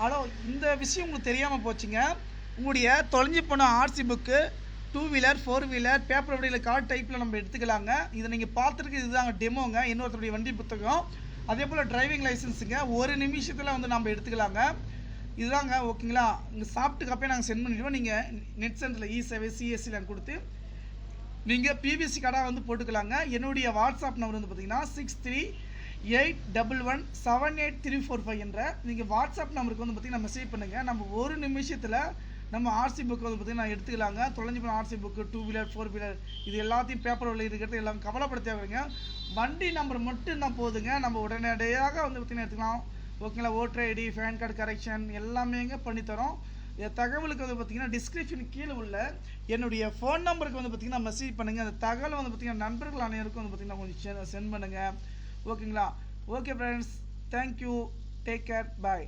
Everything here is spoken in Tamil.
ஹலோ இந்த விஷயம் உங்களுக்கு தெரியாமல் போச்சுங்க. உங்களுடைய தொலைஞ்சு போன RC book two wheeler four wheeler paper வண்டியில் கார் டைப்பில் நம்ம எடுத்துக்கலாங்க. இதை நீங்கள் பார்த்துருக்கு இதுதாங்க டெமோங்க இன்னொருத்தருடைய வண்டி புத்தகம். அதே போல் டிரைவிங் லைசன்ஸுங்க ஒரு நிமிஷத்தில் வந்து நம்ம எடுத்துக்கலாங்க. இதுதாங்க ஓகேங்களா? இங்கே சாப்பிட்டு கப்பே நாங்கள் சென்ட் பண்ணிடுவோம். நீங்கள் நெட் சென்டரில் இ சேவை சிஎஸ்சியில் கொடுத்து நீங்கள் பிபிசி கார்டாக வந்து போட்டுக்கலாங்க. என்னுடைய வாட்ஸ்அப் நம்பர் வந்து பார்த்தீங்கன்னா six three eight double one seven eight three four five என்ற நீங்கள் வாட்ஸ்அப் நம்பருக்கு வந்து பார்த்தீங்கன்னா மெசேஜ் பண்ணுங்கள் நம்ம ஒரு நிமிஷத்தில் நம்ம ஆர்சி புக் வந்து பார்த்தீங்கன்னா எடுத்துக்கலாங்க. தொலைஞ்சு போன RC book two wheeler four wheeler இது எல்லாத்தையும் பேப்பர் உள்ள இருக்கிறது எல்லாம் கவலைப்பட தேவைங்க வண்டி நம்பர் மட்டும் தான் போதுங்க. நம்ம உடனடியாக வந்து பார்த்திங்கன்னா எடுத்துக்கலாம். ஓகேங்களா voter ID PAN card correction எல்லாமேங்க பண்ணித்தரோம் இந்த தகவலுக்கு வந்து பார்த்தீங்கன்னா டிஸ்கிரிப்ஷன் கீழே உள்ள என்னுடைய ஃபோன் நம்பருக்கு வந்து பார்த்திங்கன்னா மெசேஜ் பண்ணுங்கள் அந்த தகவலை வந்து பார்த்திங்கன்னா நண்பர்கள் அனைவருக்கும் வந்து பார்த்தீங்கன்னா கொஞ்சம் சென்ட் பண்ணுங்கள் ஓகேங்களா okay friends thank you take care bye